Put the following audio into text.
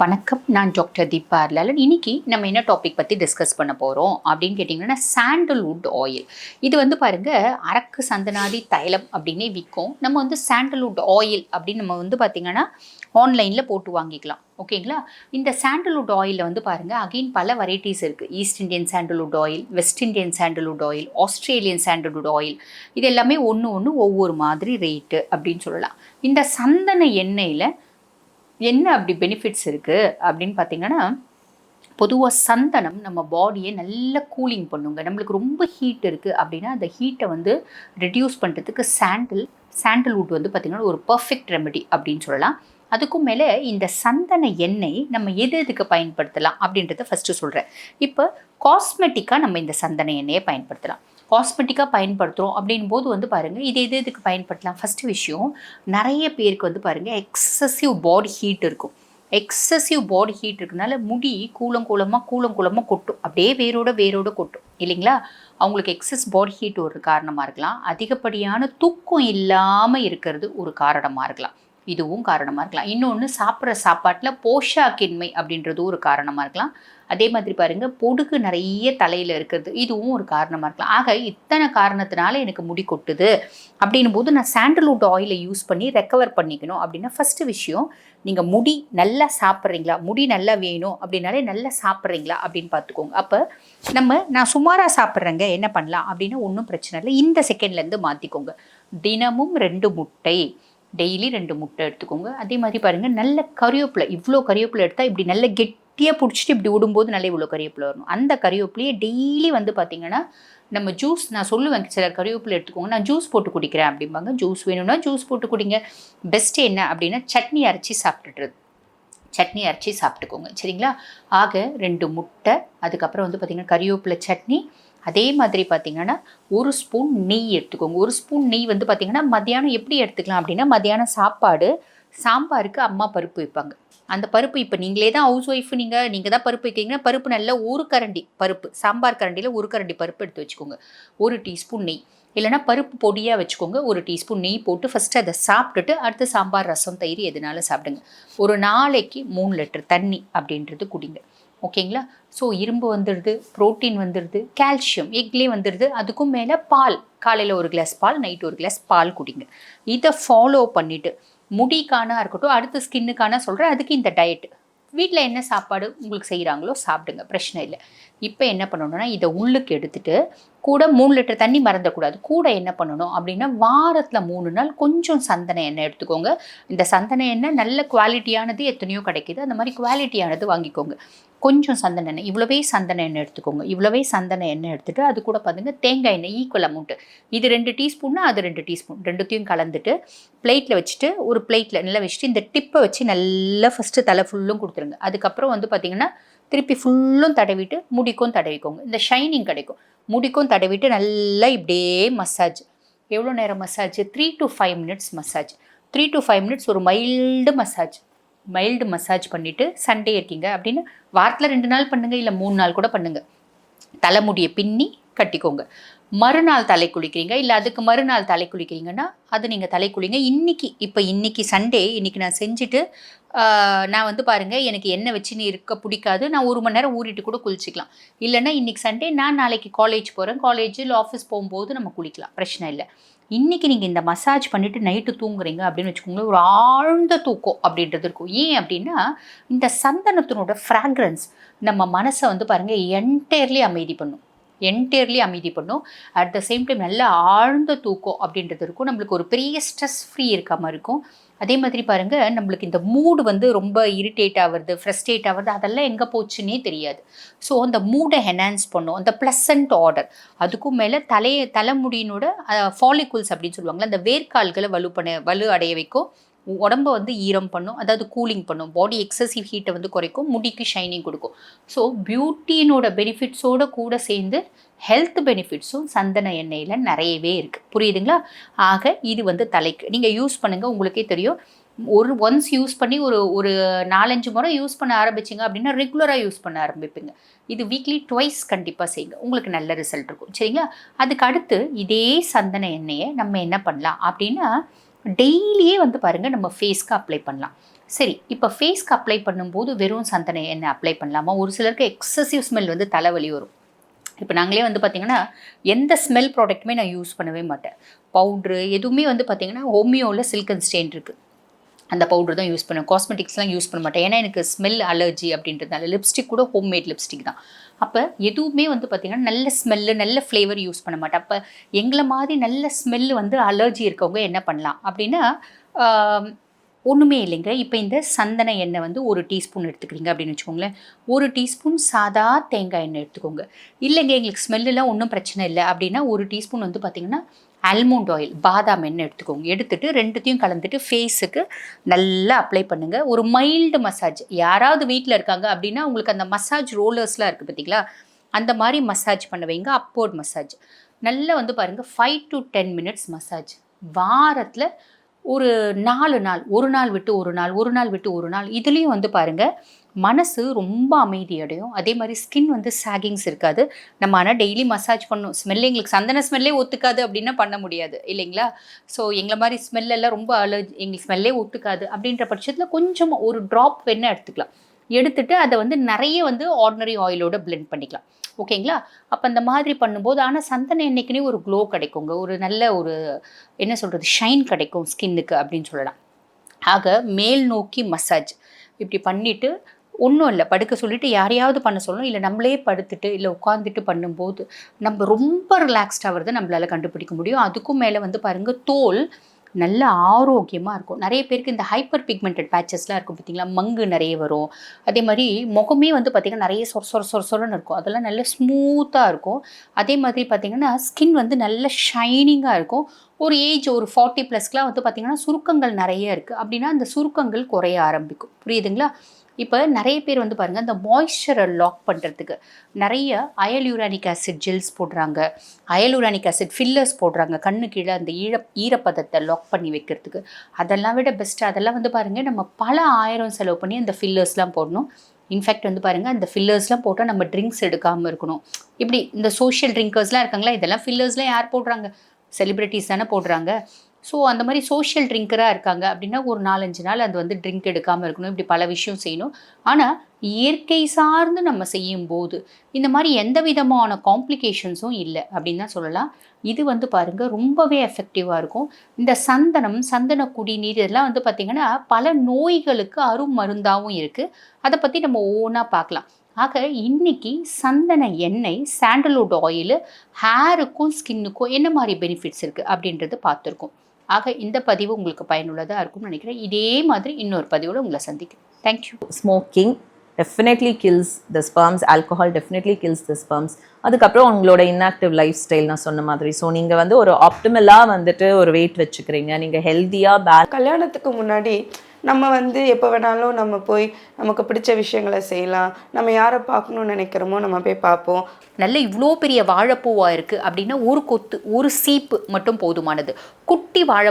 வணக்கம் நான் டாக்டர் தீபா லலன் இன்னைக்கு நம்ம என்ன டாபிக் பற்றி டிஸ்கஸ் பண்ண போகிறோம் அப்படின்னு கேட்டிங்கன்னா சாண்டல்வுட் ஆயில் இது வந்து பாருங்க அரக்கு சந்தனாதி தைலம் அப்படின்னே விற்கும். நம்ம வந்து சாண்டல்வுட் ஆயில் அப்படின்னு நம்ம வந்து பார்த்திங்கன்னா ஆன்லைனில் போட்டு வாங்கிக்கலாம். ஓகேங்களா இந்த சாண்டல்வுட் ஆயிலில் வந்து பாருங்கள் அகெயின் பல வெரைட்டிஸ் இருக்குது east Indian sandalwood oil west Indian sandalwood oil Australian sandalwood oil இது எல்லாமே ஒன்று ஒன்று ஒவ்வொரு மாதிரி ரேட்டு அப்படின்னு சொல்லலாம். இந்த சந்தன எண்ணெயில் என்ன அப்படி பெனிஃபிட்ஸ் இருக்குது அப்படின்னு பார்த்தீங்கன்னா பொதுவாக சந்தனம் நம்ம பாடியை நல்ல கூலிங் பண்ணுங்க. நம்மளுக்கு ரொம்ப ஹீட் இருக்குது அப்படின்னா அந்த ஹீட்டை வந்து ரெடியூஸ் பண்ணுறதுக்கு சாண்டில் சாண்டில்வுட் வந்து பார்த்திங்கன்னா ஒரு பர்ஃபெக்ட் ரெமெடி அப்படின்னு சொல்லலாம். அதுக்கும் மேலே இந்த சந்தன எண்ணெய் நம்ம எது எதுக்கு பயன்படுத்தலாம் அப்படின்றத ஃபஸ்ட்டு சொல்கிறேன் இப்போ காஸ்மெட்டிக்காக நம்ம இந்த சந்தன எண்ணெயை பயன்படுத்தலாம். காஸ்மெட்டிக்காக பயன்படுத்துகிறோம் அப்படின் போது வந்து பாருங்கள் இது எது இதுக்கு பயன்படுத்தலாம்? ஃபஸ்ட்டு விஷயம் நிறைய பேருக்கு வந்து பாருங்கள் எக்ஸசிவ் பாடி ஹீட் இருக்கும். எக்ஸசிவ் பாடி ஹீட் இருக்கனால முடி கூலம் கூலமாக கூலம் கூலமாக கொட்டும். அப்படியே வேரோட வேரோட கொட்டும். இல்லைங்களா? அவங்களுக்கு எக்ஸஸ் பாடி ஹீட் ஒரு காரணமாக இருக்கலாம். அதிகப்படியான தூக்கம் இல்லாமல் இருக்கிறது ஒரு காரணமாக இருக்கலாம். இதுவும் காரணமாக இருக்கலாம். இன்னொன்று சாப்பிட்ற சாப்பாட்டில் போஷாக்கின்மை அப்படின்றதும் ஒரு காரணமாக இருக்கலாம். அதே மாதிரி பாருங்கள் பொடுகு நிறைய தலையில் இருக்கிறது இதுவும் ஒரு காரணமாக இருக்கலாம். ஆக இத்தனை காரணத்தினால எனக்கு முடி கொட்டுது அப்படின்னும் போது நான் சாண்டல்வுட் ஆயிலை யூஸ் பண்ணி ரெக்கவர் பண்ணிக்கணும். அப்படின்னா ஃபஸ்ட்டு விஷயம் நீங்கள் முடி நல்லா சாப்பிட்றீங்களா? முடி நல்லா வேணும் அப்படின்னாலே நல்லா சாப்பிட்றீங்களா அப்படின்னு பார்த்துக்கோங்க. அப்போ நம்ம நான் சுமாராக சாப்பிட்றேங்க என்ன பண்ணலாம் அப்படின்னா ஒன்றும் பிரச்சனை இல்லை. இந்த செகண்ட்லேருந்து மாற்றிக்கோங்க தினமும் ரெண்டு முட்டை. டெய்லி ரெண்டு முட்டை எடுத்துக்கோங்க. அதே மாதிரி பாருங்கள் நல்ல கறிவேப்பிலை இவ்வளோ கறிவேப்பிலை எடுத்தால் இப்படி நல்ல கெட்டியாக பிடிச்சிட்டு இப்படி விடும்போது நல்ல இவ்வளோ கறிவேப்பிலை வரணும். அந்த கறிவேப்பிலையே டெய்லி வந்து பார்த்திங்கன்னா நம்ம ஜூஸ் நான் சொல்லுவேன் சிலர் கறிவேப்பிலை எடுத்துக்கோங்க நான் ஜூஸ் போட்டு குடிக்கிறேன் அப்படிம்பாங்க. ஜூஸ் வேணும்னா ஜூஸ் போட்டு குடிங்க. பெஸ்ட்டு என்ன அப்படின்னா சட்னி அரைச்சி சாப்பிட்டுட்டுறது சட்னி அரைச்சி சாப்பிட்டுக்கோங்க. சரிங்களா? ஆக ரெண்டு முட்டை அதுக்கப்புறம் வந்து பார்த்திங்கன்னா கறிவேப்பிலை சட்னி அதே மாதிரி பார்த்தீங்கன்னா ஒரு ஸ்பூன் நெய் எடுத்துக்கோங்க. ஒரு ஸ்பூன் நெய் வந்து பார்த்திங்கன்னா மத்தியானம் எப்படி எடுத்துக்கலாம் அப்படின்னா மத்தியானம் சாப்பாடு சாம்பாருக்கு அம்மா பருப்பு வைப்பாங்க. அந்த பருப்பு இப்போ நீங்களே தான் ஹவுஸ் ஒய்ஃப் நீங்கள் நீங்கள் தான் பருப்பு வைக்கிறீங்கன்னா பருப்பு நல்ல ஒரு கரண்டி பருப்பு சாம்பார் கரண்டியில் ஒரு கரண்டி பருப்பு எடுத்து வச்சுக்கோங்க. ஒரு டீஸ்பூன் நெய். இல்லைனா பருப்பு பொடியாக வச்சுக்கோங்க. ஒரு டீஸ்பூன் நெய் போட்டு ஃபஸ்ட்டு அதை சாப்பிட்டுட்டு அடுத்து சாம்பார் ரசம் தயிர் எதுனாலும் சாப்பிடுங்க. ஒரு நாளைக்கு மூணு லிட்டர் தண்ணி அப்படின்றது குடிங்க. ஓகேங்களா? ஸோ இரும்பு வந்துடுது ப்ரோட்டீன் வந்துடுது கால்சியம் எக்லேயே வந்துடுது அதுக்கும் மேலே பால். காலையில் ஒரு கிளாஸ் பால் நைட் ஒரு கிளாஸ் பால் குடிங்க. இதை ஃபாலோ பண்ணிவிட்டு முடிக்கான இருக்கட்டும் அடுத்த ஸ்கின்னுக்கான சொல்கிறேன் அதுக்கு இந்த டயட்டு வீட்டில் என்ன சாப்பாடு உங்களுக்கு செய்கிறாங்களோ சாப்பிடுங்க பிரச்சனை இல்லை. இப்போ என்ன பண்ணணும்னா இதை உள்ளுக்கு எடுத்துகிட்டு கூட மூணு லிட்டர் தண்ணி மறந்துடக்கூடாது. கூட என்ன பண்ணணும் அப்படின்னா வாரத்தில் மூணு நாள் கொஞ்சம் சந்தன எண்ணெய் எடுத்துக்கோங்க. இந்த சந்தன எண்ணெய் நல்ல குவாலிட்டியானது எத்தனையோ கிடைக்கிது. அந்த மாதிரி குவாலிட்டியானது வாங்கிக்கோங்க. கொஞ்சம் சந்தன எண்ணெய் இவ்வளோவே சந்தன எண்ணெய் எடுத்துக்கோங்க. இவ்வளோவே சந்தன எண்ணெய் எடுத்துகிட்டு அது கூட பார்த்துங்க தேங்காய் எண்ணெய் ஈக்குவல் அமௌண்ட்டு இது ரெண்டு டீஸ்பூன்னா அது ரெண்டு டீஸ்பூன் ரெண்டுத்தையும் கலந்துட்டு பிளேட்டில் வச்சுட்டு ஒரு பிளேட்டில் நல்லா வச்சுட்டு இந்த டிப்பை வச்சு நல்லா ஃபஸ்ட்டு தலை ஃபுல்லும் கொடுத்துருங்க. அதுக்கப்புறம் வந்து பார்த்திங்கன்னா திருப்பி ஃபுல்லும் தடவிட்டு முடிக்கும் தடவிக்கோங்க. இந்த ஷைனிங் கிடைக்கும். முடிக்கும் தடவிட்டு நல்லா இப்படியே மசாஜ் எவ்வளோ நேரம் massage three to five minutes massage three to five minutes ஒரு மைல்டு மசாஜ் மைல்டு மசாஜ் பண்ணிவிட்டு சண்டே இருக்கீங்க அப்படின்னு வாரத்தில் ரெண்டு நாள் பண்ணுங்கள் இல்லை மூணு நாள் கூட பண்ணுங்கள் தலைமுடியை பின்னி கட்டிக்கோங்க. மறுநாள் தலை குளிக்கிறீங்க இல்லை அதுக்கு மறுநாள் தலை குளிக்கிறீங்கன்னா அது நீங்கள் தலை குளிங்க. இன்றைக்கி இப்போ இன்றைக்கி சண்டே இன்றைக்கி நான் செஞ்சுட்டு நான் வந்து பாருங்கள் எனக்கு எண்ணெய் வச்சுன்னு இருக்க பிடிக்காது நான் ஒரு மணி நேரம் ஊறிட்டு கூட குளிச்சிக்கலாம். இல்லைன்னா இன்றைக்கி சண்டே நான் நாளைக்கு காலேஜ் போகிறேன் காலேஜ் இல்லை ஆஃபீஸ் போகும்போது நம்ம குளிக்கலாம். பிரச்சனை இல்லை. இன்றைக்கி நீங்கள் இந்த மசாஜ் பண்ணிவிட்டு நைட்டு தூங்குறீங்க அப்படின்னு வச்சுக்கோங்களேன் ஒரு ஆழ்ந்த தூக்கம் அப்படின்றது இருக்கும். ஏன் அப்படின்னா இந்த சந்தனத்தினோட ஃப்ராக்ரன்ஸ் நம்ம மனசை வந்து பாருங்கள் என்டையர்லி அமைதி பண்ணும். என்டையர்லி அமைதி பண்ணும். அட் த சேம் டைம் நல்ல ஆழ்ந்த தூக்கம் அப்படின்றது இருக்கும். நம்மளுக்கு ஒரு பெரிய ஸ்ட்ரெஸ் ஃப்ரீ இருக்காமல் இருக்கும். அதே மாதிரி பாருங்கள் நம்மளுக்கு இந்த மூடு வந்து ரொம்ப இரிட்டேட் ஆகுறது ஃப்ரெஸ்ட்ரேட் ஆகுறது அதெல்லாம் எங்கே போச்சுன்னே தெரியாது. ஸோ அந்த மூடை ஹெனான்ஸ் பண்ணும். அந்த ப்ளசண்ட் ஆர்டர் அதுக்கும் மேலே தலையை தலைமுடியினோட ஃபாலிகுல்ஸ் அப்படின்னு சொல்லுவாங்களே அந்த வேர்க்கால்களை வலு பண்ண வலு அடைய வைக்கும். உடம்ப வந்து ஈரம் பண்ணும் அதாவது கூலிங் பண்ணும். பாடி எக்ஸசிவ் ஹீட்டை வந்து குறைக்கும் முடிக்கு ஷைனிங் கொடுக்கும். ஸோ பியூட்டியினோட பெனிஃபிட்ஸோட கூட சேர்ந்து ஹெல்த் பெனிஃபிட்ஸும் சந்தன எண்ணெயில் நிறையவே இருக்குது புரியுதுங்களா? ஆக இது வந்து தலைக்கு நீங்கள் யூஸ் பண்ணுங்கள் உங்களுக்கே தெரியும். ஒரு ஒன்ஸ் யூஸ் பண்ணி ஒரு ஒரு நாலஞ்சு முறை யூஸ் பண்ண ஆரம்பிச்சிங்க அப்படின்னா ரெகுலராக யூஸ் பண்ண ஆரம்பிப்பீங்க. இது வீக்லி ட்வைஸ் கண்டிப்பாக செய்யுங்க. உங்களுக்கு நல்ல ரிசல்ட் இருக்கும். சரிங்களா? அதுக்கு அடுத்து இதே சந்தன எண்ணெயை நம்ம என்ன பண்ணலாம் அப்படின்னா டெய்லியே வந்து பாருங்கள் நம்ம ஃபேஸ்க்கு அப்ளை பண்ணலாம். சரி இப்போ ஃபேஸ்க்கு அப்ளை பண்ணும்போது வெறும் சந்தன எண்ணெய் அப்ளை பண்ணலாமா? ஒரு சிலருக்கு எக்ஸசிவ் ஸ்மெல் வந்து தலைவலி வரும். இப்போ நாங்களே வந்து பார்த்திங்கன்னா எந்த ஸ்மெல் ப்ராடக்ட்டுமே நான் யூஸ் பண்ணவே மாட்டேன். பவுட்ரு எதுவுமே வந்து பார்த்திங்கன்னா ஹோமியோவில் சில்கன் ஸ்டெயின் இருக்குது அந்த பவுடர் தான் யூஸ் பண்ணுவேன். காஸ்மெட்டிக்ஸ்லாம் யூஸ் பண்ண மாட்டேன். ஏன்னா எனக்கு ஸ்மெல் அலர்ஜி அப்படின்றதுனால லிப்ஸ்டிக் கூட ஹோம்மேட் லிப்ஸ்டிக் தான். அப்போ எதுவுமே வந்து பார்த்திங்கன்னா நல்ல ஸ்மெல்லு நல்ல ஃப்ளேவர் யூஸ் பண்ண மாட்டேன். அப்போ எங்களை மாதிரி நல்ல ஸ்மெல் வந்து அலர்ஜி இருக்கவங்க என்ன பண்ணலாம்? அப்படின்னா ஒன்றுமே இல்லைங்க. இப்போ இந்த சந்தன எண்ணெய் வந்து ஒரு டீஸ்பூன் எடுத்துக்கிறீங்க அப்படின்னு வச்சுக்கோங்களேன். ஒரு டீஸ்பூன் சாதா தேங்காய் எண்ணெய் எடுத்துக்கோங்க. இல்லைங்க எங்களுக்கு ஸ்மெல்லாம் ஒன்றும் பிரச்சனை இல்லை. அப்படின்னா ஒரு டீஸ்பூன் வந்து பார்த்திங்கன்னா ஆல்மண்ட் ஆயில் பாதாம் எண்ணெய் எடுத்துக்கோங்க. எடுத்துட்டு ரெண்டுத்தையும் கலந்துட்டு ஃபேஸுக்கு நல்லா அப்ளை பண்ணுங்கள் ஒரு மைல்டு மசாஜ் யாராவது வீட்டில் இருக்காங்க அப்படின்னா உங்களுக்கு அந்த மசாஜ் ரோலர்ஸ்லாம் இருக்குது பார்த்தீங்களா அந்த மாதிரி மசாஜ் பண்ண வைங்க. அப்போர்ட் மசாஜ் நல்லா வந்து பாருங்கள் five to ten minutes massage வாரத்தில் ஒரு நாலு நாள் ஒரு நாள் விட்டு ஒரு நாள் ஒரு நாள் விட்டு ஒரு நாள். இதுலேயும் வந்து பாருங்கள் மனசு ரொம்ப அமைதி அடையும் அதே மாதிரி ஸ்கின் வந்து சாகிங்ஸ் இருக்காது. நம்ம ஆனால் டெய்லி மசாஜ் பண்ணணும். ஸ்மெல் எங்களுக்கு சந்தன ஸ்மெல்லே ஒத்துக்காது அப்படின்னா பண்ண முடியாது. இல்லைங்களா? ஸோ எங்களை மாதிரி ஸ்மெல் எல்லாம் ரொம்ப அலர்ஜி எங்களுக்கு ஸ்மெல்லே ஒத்துக்காது. அப்படின்ற பட்சத்தில் கொஞ்சம் ஒரு ட்ராப் வேணால் எடுத்துக்கலாம். எடுத்துட்டு அதை வந்து நிறைய வந்து ஆர்டினரி ஆயிலோட பிளெண்ட் பண்ணிக்கலாம். ஓகேங்களா? அப்போ அந்த மாதிரி பண்ணும்போது ஆனால் சந்தன எண்ணெய்க்குனே ஒரு க்ளோ கிடைக்குங்க. ஒரு நல்ல ஒரு என்ன சொல்கிறது ஷைன் கிடைக்கும் ஸ்கின்னுக்கு அப்படின்னு சொல்லலாம். ஆக மேல் நோக்கி மசாஜ் இப்படி பண்ணிவிட்டு ஒன்றும் இல்லை. படுக்க சொல்லிவிட்டு யாரையாவது பண்ண சொல்லணும். இல்லை நம்மளே படுத்துட்டு இல்லை உட்காந்துட்டு பண்ணும்போது நம்ம ரொம்ப ரிலாக்ஸ்ட் நம்மளால் கண்டுபிடிக்க முடியும். அதுக்கும் மேலே வந்து பாருங்கள் தோல் நல்ல ஆரோக்கியமாக இருக்கும். நிறைய பேருக்கு இந்த ஹைப்பர் பிக்மெண்டட் பேச்சஸ்லாம் இருக்கும் பார்த்திங்களா மங்கு நிறைய வரும். அதே மாதிரி முகமே வந்து பார்த்திங்கன்னா நிறைய சொர சொர சொர சொரன்னு இருக்கும். அதெல்லாம் நல்ல ஸ்மூத்தாக இருக்கும். அதே மாதிரி பார்த்திங்கன்னா ஸ்கின் வந்து நல்ல ஷைனிங்காக இருக்கும். ஒரு ஏஜ் ஒரு ஃபார்ட்டி ப்ளஸ்க்குலாம் வந்து பார்த்திங்கன்னா சுருக்கங்கள் நிறைய இருக்குது அப்படின்னா அந்த சுருக்கங்கள் குறைய ஆரம்பிக்கும். புரியுதுங்களா? இப்போ நிறைய பேர் வந்து பாருங்கள் இந்த மாய்ஸ்சரை லாக் பண்ணுறதுக்கு நிறைய அயல்யூரானிக் ஆசிட் ஜெல்ஸ் போடுறாங்க. அயலூரானிக் ஆசிட் ஃபில்லர்ஸ் போடுறாங்க. கண்ணு கீழே அந்த ஈர ஈரப்பதத்தை லாக் பண்ணி வைக்கிறதுக்கு. அதெல்லாம் விட பெஸ்ட்டு அதெல்லாம் வந்து பாருங்கள் நம்ம பல ஆயிரம் செலவு பண்ணி அந்த ஃபில்லர்ஸ்லாம் போடணும். இன்ஃபேக்ட் வந்து பாருங்கள் அந்த ஃபில்லர்ஸ்லாம் போட்டால் நம்ம ட்ரிங்க்ஸ் எடுக்காமல் இருக்கணும். இப்படி இந்த சோஷியல் ட்ரிங்கர்ஸ்லாம் இருக்காங்களா இதெல்லாம் ஃபில்லர்ஸ்லாம் யார் போடுறாங்க? செலிப்ரிட்டிஸ் தானே போடுறாங்க. ஸோ அந்த மாதிரி சோஷியல் ட்ரிங்கராக இருக்காங்க அப்படின்னா ஒரு நாலஞ்சு நாள் அது வந்து ட்ரிங்க் எடுக்காமல் இருக்கணும். இப்படி பல விஷயம் செய்யணும். ஆனால் இயற்கை சார்ந்து நம்ம செய்யும் போது இந்த மாதிரி எந்த விதமான காம்ப்ளிகேஷன்ஸும் இல்லை அப்படின்னு தான் சொல்லலாம். இது வந்து பாருங்கள் ரொம்பவே எஃபெக்டிவாக இருக்கும். இந்த சந்தனம் சந்தன குடிநீர் இதெல்லாம் வந்து பார்த்திங்கன்னா பல நோய்களுக்கு அருமருந்தாகவும் இருக்குது அதை பற்றி நம்ம ஒவ்வொன்றா பார்க்கலாம் ஆக இன்னைக்கு சந்தன எண்ணெய் சாண்டல்வுட் ஆயில் ஹேருக்கும் ஸ்கின்னுக்கும் என்ன மாதிரி பெனிஃபிட்ஸ் இருக்குது அப்படின்றது பார்த்துருக்கோம். ஆக இந்த பதிவு உங்களுக்கு பயனுள்ளதாக இருக்கும்னு நினைக்கிறேன். இதே மாதிரி இன்னொரு பதிவோடு உங்களை சந்திக்கிறேன். Thank you smoking definitely kills the sperms alcohol definitely kills the sperms அதுக்கப்புறம் உங்களோட இன்ஆக்டிவ் லைஃப் ஸ்டைல் நான் சொன்ன மாதிரி. ஸோ நீங்கள் வந்து ஒரு ஆப்டிமலாக வந்துட்டு ஒரு வெயிட் வச்சுக்கிறீங்க. நீங்கள் ஹெல்த்தியாக பேக் கல்யாணத்துக்கு முன்னாடி நம்ம வந்து எப்போ வேணாலும் நம்ம போய் நமக்கு பிடிச்ச விஷயங்களை செய்யலாம். நம்ம யாரை பார்க்கணும்னு நினைக்கிறோமோ நம்ம போய் பார்ப்போம். நல்ல இவ்வளோ பெரிய வாழைப்பூவாக இருக்குது அப்படின்னா ஒரு கொத்து ஒரு சீப்பு மட்டும் போதுமானது. குட்டி வாழை